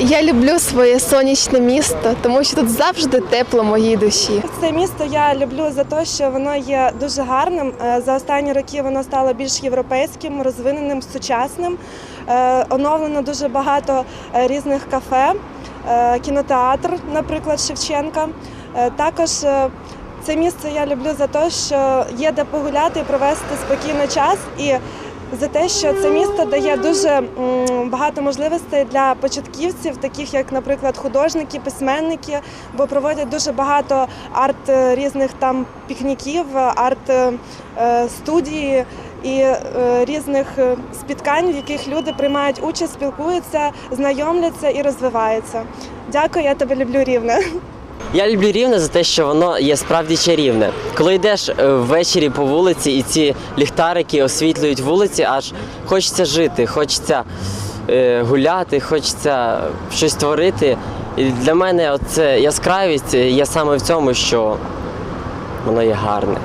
Я люблю своє сонячне місто, тому що тут завжди тепло моїй душі. Це місто я люблю за те, що воно є дуже гарним. Е, За останні роки воно стало більш європейським, розвиненим, сучасним. Е, Оновлено дуже багато е, різних кафе, кінотеатр, наприклад, Шевченка. Також це місце я люблю за те, що є де погуляти і провести спокійно час. І за те, що це місто дає дуже багато можливостей для початківців, таких як, наприклад, художники, письменники, бо проводять дуже багато арт е, різних там пікніків, арт е, е, студії і різних спіткань, в яких люди приймають участь, спілкуються, знайомляться і розвиваються. Дякую, я тебе люблю рівне. Я люблю рівне за те, що воно є справді чарівне. Коли йдеш ввечері по вулиці, і ці ліхтарики освітлюють вулиці, аж хочеться жити, хочеться гуляти, хочеться щось творити. І для мене це яскравість є саме в цьому, що воно є гарне.